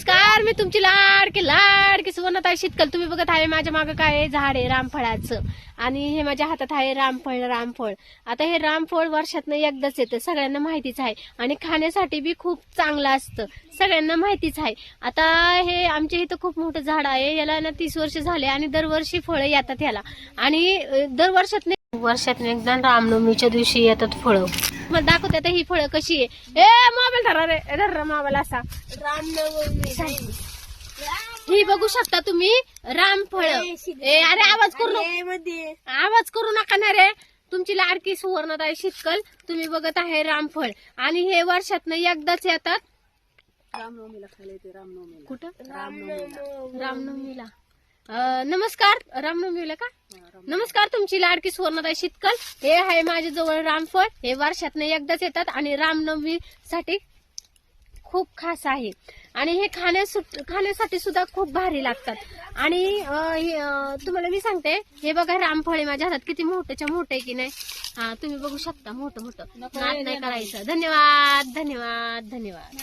नमस्कार मी तुमची लाडकी लाडकी सुवर्णताई शीतकल. तुम्ही बघत आहे माझ्या मागं काय झाड आहे रामफळाचं. आणि हे माझ्या हातात आहे रामफळ रामफळ. आता हे रामफळ वर्षातनं एकदाच येतं. सगळ्यांना माहितीच आहे. आणि खाण्यासाठी बी खूप चांगलं असतं. सगळ्यांना माहितीच आहे. आता हे आमच्या इथं खूप मोठं झाड आहे. याला ना तीस वर्ष झाले आणि दरवर्षी फळं येतात याला आणि दरवर्षातनं दरवर्षात वर्षात एकदा रामनवमीच्या दिवशी येतात फळं. मग दाखवते आता ही फळं कशी आहे. ए मोबाईल धरा रे. ए, धर मोबाईल असा. रामनवमी. ही बघू शकता तुम्ही रामफळ ए अरे आवाज करू नको. मध्ये आवाज करू नका ना रे. तुमची लाडकी सुवर्णताई शितकल तुम्ही बघत आहे रामफळ आणि हे वर्षातनं एकदाच येतात. रामनवमीला खायला येते रामनवमीला. कुठं? रामनवमीला. रामनवमीला. अं, नमस्कार. रामनवमीला का? नमस्कार तुमची लाडकी सुवर्णताई शितकल. हे आहे माझ्या जवळ रामफळ. हे वर्षातनं एकदाच येतात आणि रामनवमीसाठी खूप खास आहे. आणि हे खाण्यासु- खाण्यासाठी सुद्धा खूप भारी लागतात. आणि हे, तुम्हाला मी सांगते हे बघा रामफळ आहे माझ्या हातात. किती मोठ्याच्या मोठं की नाही? हा तुम्ही बघू शकता मोठं मोठं. नाही करायचं. धन्यवाद धन्यवाद धन्यवाद.